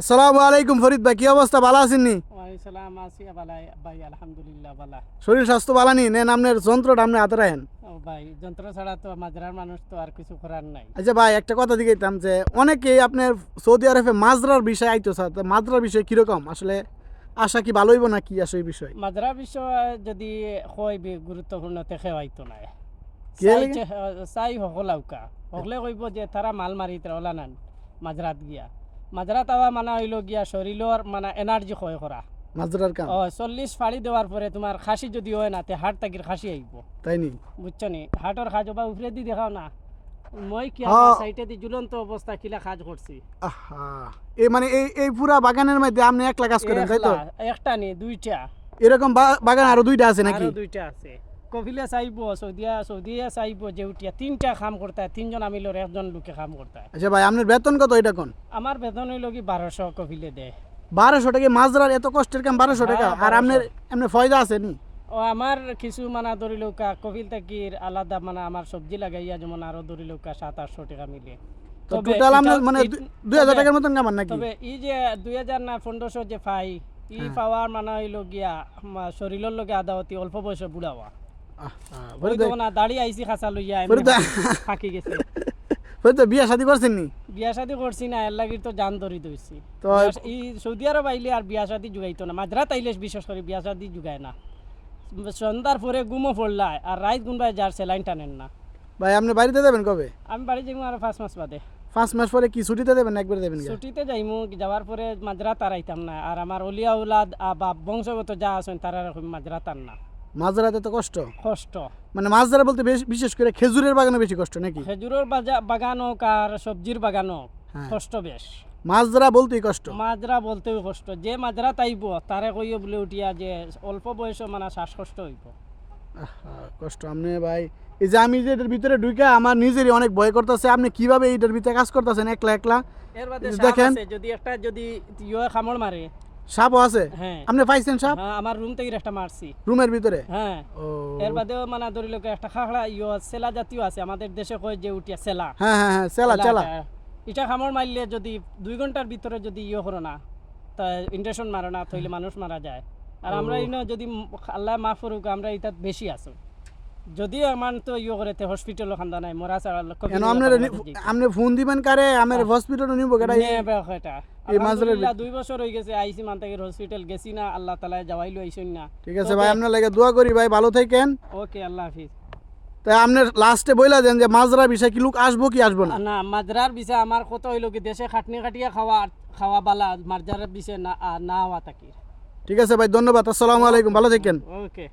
আসসালামু আলাইকুম ফরিদ ভাই কি অবস্থা? ভালো আছেন নি? ওয়ালাইসালাম আছি বালাই ভাই আলহামদুলিল্লাহ বালা শরীর স্বাস্থ্য ভালো নি? নেন আপনার যন্ত্রটা আপনি হাতে রাখেন। ভাই যন্ত্র ছাড়া তো মাজরার মানুষ তো আর কিছু করার নাই। আচ্ছা ভাই একটা কথা দিকেইতাম যে অনেকেই আপনার সৌদি আরবে মাজরার বিষয় আইতো স্যার মাজরার বিষয় কীরকম? আসলে আশা কি ভালো হইব না কি আসে বিষয়? মাজরার বিষয় যদি হয় গুরুত্বপূর্ণ তেখে হয়তো নাই। চাই সকলাউকা সকলে কইব যে তারা মাল মারি তারা ওলা নান মাজরাত গিয়া। মাজরাত আওয়া মানে হইল গিয়া শরীরের মানে এনার্জি ক্ষয় করা মাজরার কাম? ও চল্লিশ ফাড়ি দেওয়ার পরে তোমার খাসি যদি হয় না তে হাট তাকির খাসি আইব তাই নি? বুঝছ নি? হাটর খাজ বা উপরে দি দেখাও না। মই কি হ্যাঁ। সাইটে দি ঝুলন্ত অবস্থা কিলা কাজ করছি আহা। এই মানে এই এই পুরা বাগানের মধ্যে আপনি একলা কাজ করেন তাই তো? একটা নি দুইটা। এরকম বাগান আরও দুইটা আছে নাকি? আরও দুইটা আছে। কপিলে চাইব সৌদিয়া সৌদিয়া চাইব যে উঠিয়া তিনটা কাম করতে তিনজন আমি লোক একজন লোকে কাম করতে আচ্ছা ভাই আপনার বেতন কত এটা কোন? আমার বেতন হইল কি বারোশো কপিলে দেয় বারোশো টাকা মাজরার এত কষ্টের কাম বারোশো টাকা। আর আপনার এমনি ফয়দা আছে নি? ও আমার কিছু মানে ধরি লৌকা কপিল তাকির আলাদা মানে আমার সবজি লাগাইয়া যেমন আরও ধরি লৌকা সাত আটশো টাকা মিলে। তো টোটাল আপনার মানে দুই হাজার টাকার মতন কামান নাকি? তবে ই যে দুই হাজার না পনেরোশো যে পাই ই হ্যাঁ। পাওয়ার মানে হইল গিয়া শরীরের লগে আদা অতি অল্প বয়সে বুড়াওয়া না খাসা লইয়া ফাঁকি গেছে। বিয়া শাদি করছেন নি? বিয়া শাদি করছি না এর লাগি তো জান ধরি দইছি তো এই সৌদি আরব আইলে আর বিয়া শাদি জুগাইতো না আইলে বিশেষ করে বিয়া শাদি জুগায় না। সন্ধ্যার পরে গুমো পড়লায় আর রাইত গুনবাই যার সেলাইন টানেন না। ভাই আপনি বাড়িতে দেবেন কবে? আমি বাড়ি আর পাঁচ মাস বাদে। পাঁচ মাস পরে কি ছুটিতে দেবেন একবার দেবেন ছুটিতে যাইমু যাওয়ার পরে আর আইতাম না আর আমার অলিয়া উলাদ আ বা বংশগত যা আছেন তারা মাঝরাত আর না। মাঝরাতে তো কষ্ট। কষ্ট। মানে মাছ ধরা বলতে বেশ- বিশেষ করে খেজুরের বাগানে বেশি কষ্ট নাকি? খেজুরের বাগান হোক আর সবজির বাগান হোক হ্যাঁ। কষ্ট বেশ। মাছ ধরা বলতেই কষ্ট। মাজরা বলতেও কষ্ট। যে মাজরা তাইব তারে কইও বলে উঠিয়া যে অল্প বয়স মানে শ্বাসকষ্ট হইব। কষ্ট। আপনি ভাই এই যে আমি যে এটার ভিতরে ঢুকে আমার নিজেরই অনেক ভয় করতেছে। আপনি কীভাবে এইটার ভিতরে কাজ করতেছেন? একলা একলা? দেখেন। যদি একটা যদি ইয়ে খামড় মারে সাপও আছে? হ্যাঁ। আপনি পাইছেন সাপ? হ্যাঁ, আমার রুম থেকে একটা মারছি। রুমের ভিতরে? হ্যাঁ। এর বাদেও মানে ধরি লোক একটা খাখড়া ইয়ে সেলা জাতীয় আছে। আমাদের দেশে কয় যে উঠিয়া সেলা হ্যাঁ হ্যাঁ হ্যাঁ চেলা চেলা এটা- খামড় মারলে যদি দুই ঘণ্টার ভিতরে যদি ইয়ে করো না তা ইন্ডেকশন মারো না তাহলে মানুষ মারা যায়। আর আমরা ইনো যদি আল্লাহ মাফ করুক আমরা এটা বেশি আছো। যদি আমার তো ইয়ে করে হসপিটাল খান্দা নাই মরা ছাড়া কেন আপনার আপনি ফোন দিবেন কারে আমার হসপিটালে নিব কেটা এই মাঝরার দুই বছর হয়ে গেছে আইসি মান থেকে হসপিটাল গেছি না আল্লাহ তালা যাওয়াইলো আইসুন না। ঠিক আছে ভাই আপনার লাগে দোয়া করি ভাই ভালো থাকেন ওকে আল্লাহ হাফিজ। তাই আপনার লাস্টে বইলা দেন যে মাজরা বিষয় কি লোক আসব কি আসব না? না মাদ্রার বিষয় আমার কত হইল কি দেশে খাটনি খাটিয়া খাওয়া খাওয়া বালা মাদ্রার বিষয় না না হওয়া থাকি ঠিক আছে ভাই ধন্যবাদ আসসালামু আলাইকুম ভালো থাকেন ওকে